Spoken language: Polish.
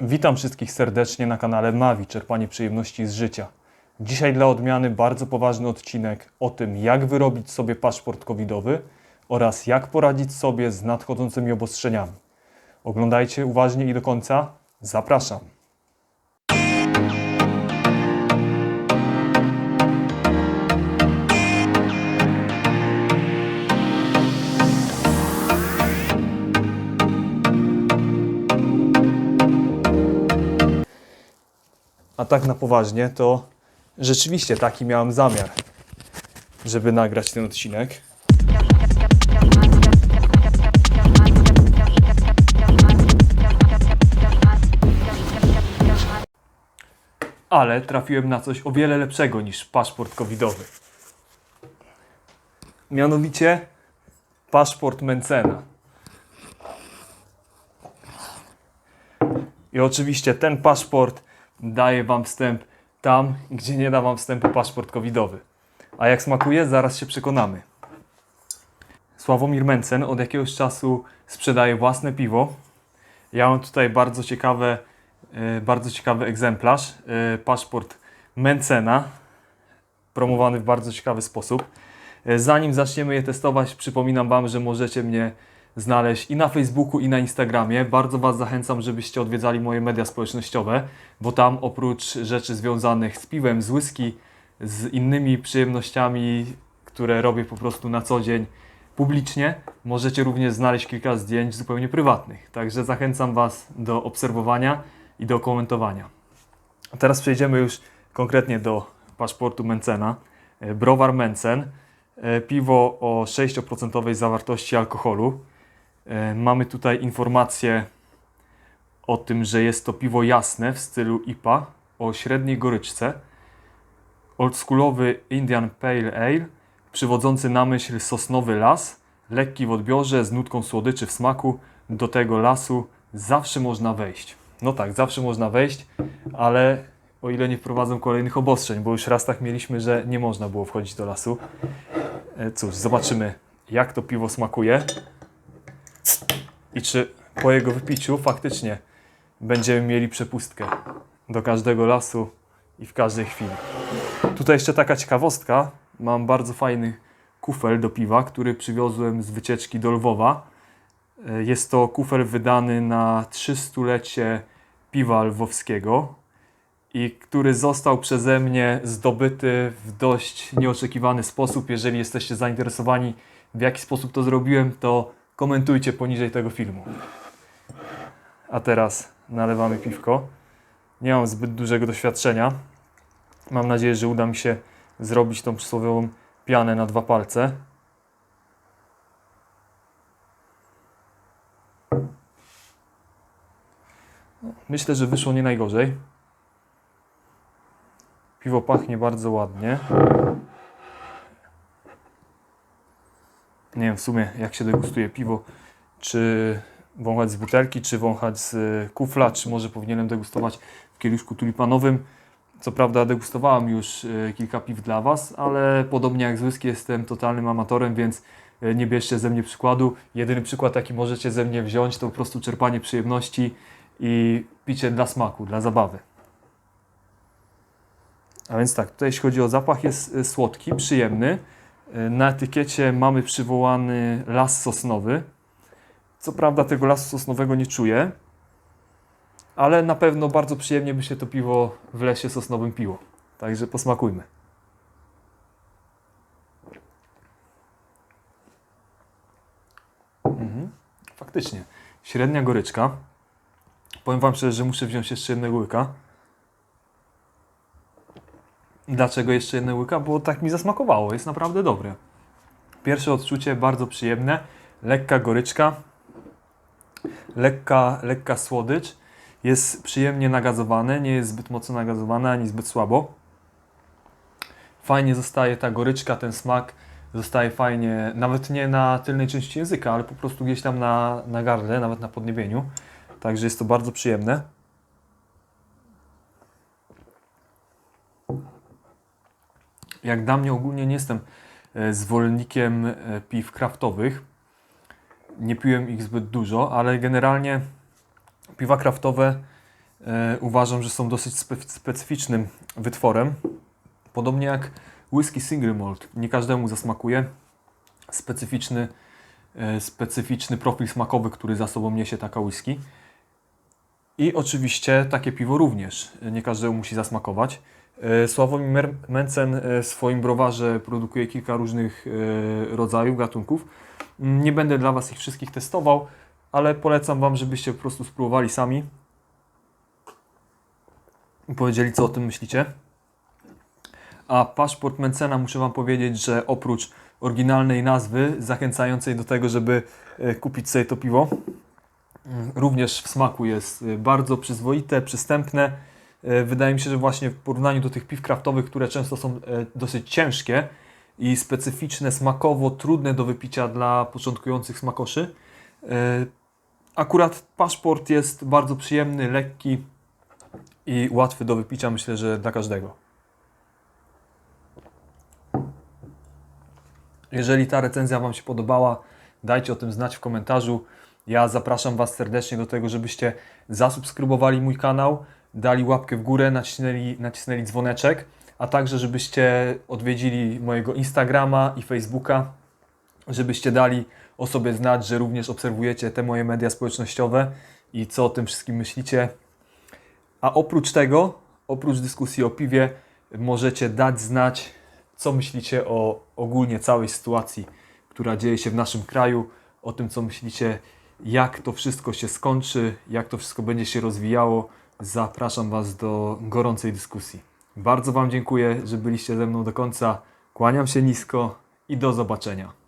Witam wszystkich serdecznie na kanale Mavi Czerpanie przyjemności z życia. Dzisiaj dla odmiany bardzo poważny odcinek o tym, jak wyrobić sobie paszport covidowy oraz jak poradzić sobie z nadchodzącymi obostrzeniami. Oglądajcie uważnie i do końca. Zapraszam. A tak na poważnie, to rzeczywiście taki miałem zamiar, żeby nagrać ten odcinek. Ale trafiłem na coś o wiele lepszego niż paszport covidowy. Mianowicie paszport Mencena. I oczywiście ten paszport daje Wam wstęp tam, gdzie nie da Wam wstępu paszport covidowy. A jak smakuje, zaraz się przekonamy. Sławomir Mencen od jakiegoś czasu sprzedaje własne piwo. Ja mam tutaj bardzo ciekawe, e, bardzo ciekawy egzemplarz. e, Paszport Mencena, promowany w bardzo ciekawy sposób. E, Zanim zaczniemy je testować, przypominam Wam, że możecie mnie znaleźć i na Facebooku, i na Instagramie. Bardzo Was zachęcam, żebyście odwiedzali moje media społecznościowe, bo tam oprócz rzeczy związanych z piwem, z whisky, z innymi przyjemnościami, które robię po prostu na co dzień publicznie, możecie również znaleźć kilka zdjęć zupełnie prywatnych. Także zachęcam Was do obserwowania i do komentowania. A teraz przejdziemy już konkretnie do paszportu Mencena. E, Browar Mencen. E, Piwo o 6% zawartości alkoholu. E, Mamy tutaj informację o tym, że jest to piwo jasne w stylu IPA o średniej goryczce. Oldschoolowy Indian Pale Ale, przywodzący na myśl sosnowy las, lekki w odbiorze, z nutką słodyczy w smaku. Do tego lasu zawsze można wejść. No tak, zawsze można wejść, ale o ile nie wprowadzą kolejnych obostrzeń, bo już raz tak mieliśmy, że nie można było wchodzić do lasu. E, Cóż, zobaczymy, jak to piwo smakuje i czy po jego wypiciu faktycznie będziemy mieli przepustkę do każdego lasu i w każdej chwili. Tutaj jeszcze taka ciekawostka. Mam bardzo fajny kufel do piwa, który przywiozłem z wycieczki do Lwowa. E, Jest to kufel wydany na 300-lecie piwa lwowskiego i który został przeze mnie zdobyty w dość nieoczekiwany sposób. Jeżeli jesteście zainteresowani, w jaki sposób to zrobiłem, to komentujcie poniżej tego filmu. A teraz nalewamy piwko. Nie mam zbyt dużego doświadczenia. Mam nadzieję, że uda mi się zrobić tą przysłowiową pianę na dwa palce. Myślę, że wyszło nie najgorzej. Piwo pachnie bardzo ładnie. Nie wiem w sumie jak się degustuje piwo, czy wąchać z butelki, czy wąchać z y, kufla, czy może powinienem degustować w kieliszku tulipanowym. Co prawda degustowałem już y, kilka piw dla Was, ale podobnie jak z whisky jestem totalnym amatorem, więc y, nie bierzcie ze mnie przykładu. Jedyny przykład jaki możecie ze mnie wziąć to po prostu czerpanie przyjemności i picie dla smaku, dla zabawy. A więc tak, tutaj jeśli chodzi o zapach jest słodki, przyjemny. Y, Na etykiecie mamy przywołany las sosnowy. Co prawda tego lasu sosnowego nie czuję, ale na pewno bardzo przyjemnie by się to piwo w lesie sosnowym piło. Także posmakujmy. Mhm. Faktycznie, średnia goryczka. Powiem Wam szczerze, że muszę wziąć jeszcze jednego łyka. Dlaczego jeszcze jednego łyka? Bo tak mi zasmakowało, jest naprawdę dobre. Pierwsze odczucie bardzo przyjemne, lekka goryczka, lekka, lekka słodycz. Jest przyjemnie nagazowane, nie jest zbyt mocno nagazowane ani zbyt słabo. Fajnie zostaje ta goryczka, ten smak zostaje fajnie, nawet nie na tylnej części języka, ale po prostu gdzieś tam na, na gardle, nawet na podniebieniu. Także jest to bardzo przyjemne. Jak dla mnie ogólnie nie jestem e, zwolennikiem e, piw kraftowych. Nie piłem ich zbyt dużo, ale generalnie piwa kraftowe E, uważam, że są dosyć spe- specyficznym wytworem. Podobnie jak whisky single malt. Nie każdemu zasmakuje. Specyficzny, specyficzny profil smakowy, który za sobą niesie taka whisky. I oczywiście takie piwo również. Nie każdemu musi zasmakować. E, Sławomir Mencen e, w swoim browarze produkuje kilka różnych e, rodzajów, gatunków. Mm, Nie będę dla Was ich wszystkich testował, ale polecam Wam, żebyście po prostu spróbowali sami i powiedzieli, co o tym myślicie. A paszport Mencena muszę Wam powiedzieć, że oprócz oryginalnej nazwy zachęcającej do tego, żeby kupić sobie to piwo, mm, również w smaku jest bardzo przyzwoite, przystępne. E, Wydaje mi się, że właśnie w porównaniu do tych piw kraftowych, które często są e, dosyć ciężkie i specyficzne, smakowo trudne do wypicia dla początkujących smakoszy, e, akurat paszport jest bardzo przyjemny, lekki i łatwy do wypicia, myślę, że dla każdego. Jeżeli ta recenzja Wam się podobała, dajcie o tym znać w komentarzu. Ja zapraszam Was serdecznie do tego, żebyście zasubskrybowali mój kanał, dali łapkę w górę, nacisnęli, nacisnęli dzwoneczek, a także żebyście odwiedzili mojego Instagrama i Facebooka, żebyście dali o sobie znać, że również obserwujecie te moje media społecznościowe i co o tym wszystkim myślicie. A oprócz tego, oprócz dyskusji o piwie, możecie dać znać, co myślicie o ogólnie całej sytuacji, która dzieje się w naszym kraju, o tym, co myślicie, jak to wszystko się skończy, jak to wszystko będzie się rozwijało. Zapraszam Was do gorącej dyskusji. Bardzo Wam dziękuję, że byliście ze mną do końca. Kłaniam się nisko i do zobaczenia.